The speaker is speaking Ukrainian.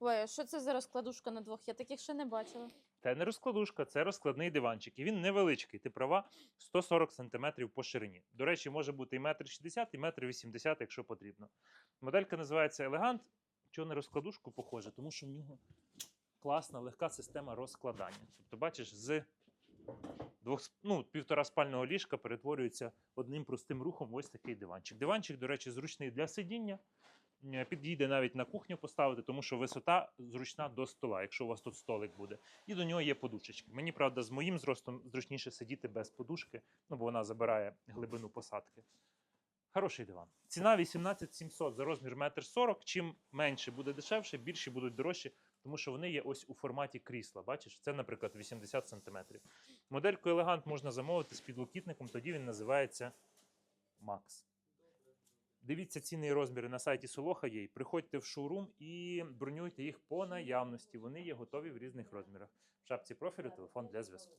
Ой, а що це за розкладушка на двох? Я таких ще не бачила. Це не розкладушка, це розкладний диванчик. І він невеличкий. Ти права 140 см по ширині. До речі, може бути і 1,60 м, і 1,80 м, якщо потрібно. Моделька називається Елегант. Чого на розкладушку похоже? Тому що в нього класна, легка система розкладання. Тобто, бачиш, з двох, ну, півтора спального ліжка перетворюється одним простим рухом ось такий диванчик. Диванчик, до речі, зручний для сидіння. Е, Підійде навіть на кухню поставити, тому що висота зручна до стола, якщо у вас тут столик буде. І до нього є подушечки. Мені, правда, з моїм зростом зручніше сидіти без подушки, ну бо вона забирає глибину посадки. Хороший диван. Ціна 18 700 за розмір 1,40 м. Чим менше буде дешевше, більші будуть дорожчі, тому що вони є ось у форматі крісла. Бачиш, це, наприклад, 80 см. Модельку елегант можна замовити з підлокітником, тоді він називається Max. Дивіться ціни і розміри на сайті Солоха є. Приходьте в шоурум і бронюйте їх по наявності. Вони є готові в різних розмірах. В шапці профілю телефон для зв'язку.